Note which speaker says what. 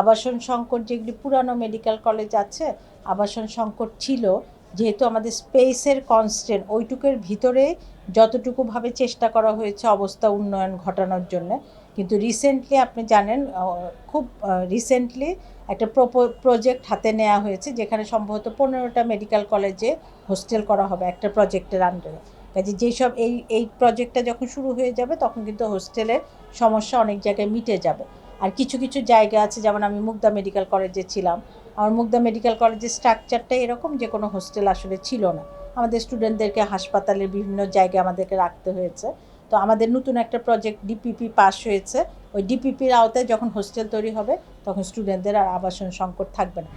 Speaker 1: আবাসন সংকট যেগুলি পুরানো মেডিকেল কলেজ আছে, আবাসন সংকট ছিল, যেহেতু আমাদের স্পেসের কনস্ট্যান্ট ওইটুকের ভিতরে যতটুকুভাবে চেষ্টা করা হয়েছে অবস্থা উন্নয়ন ঘটানোর জন্য। কিন্তু রিসেন্টলি আপনি জানেন খুব রিসেন্টলি একটা প্রজেক্ট হাতে নেওয়া হয়েছে, যেখানে সম্ভবত পনেরোটা মেডিকেল কলেজে হোস্টেল করা হবে একটা প্রজেক্টের আন্ডারে কাজে যেসব এই এই প্রজেক্টটা যখন শুরু হয়ে যাবে, তখন কিন্তু হোস্টেলের সমস্যা অনেক জায়গায় মিটে যাবে। আর কিছু কিছু জায়গা আছে, যেমন আমি মুগদা মেডিকেল কলেজে ছিলাম। আমার মুগদা মেডিকেল কলেজের স্ট্রাকচারটা এরকম যে কোনো হোস্টেল আসলে ছিল না। আমাদের স্টুডেন্টদেরকে হাসপাতালের বিভিন্ন জায়গায় আমাদেরকে রাখতে হয়েছে। তো আমাদের নতুন একটা প্রজেক্ট ডিপিপি পাস হয়েছে। ওই ডিপিপির আওতায় যখন হোস্টেল তৈরি হবে, তখন স্টুডেন্টদের আর আবাসন সংকট থাকবে না।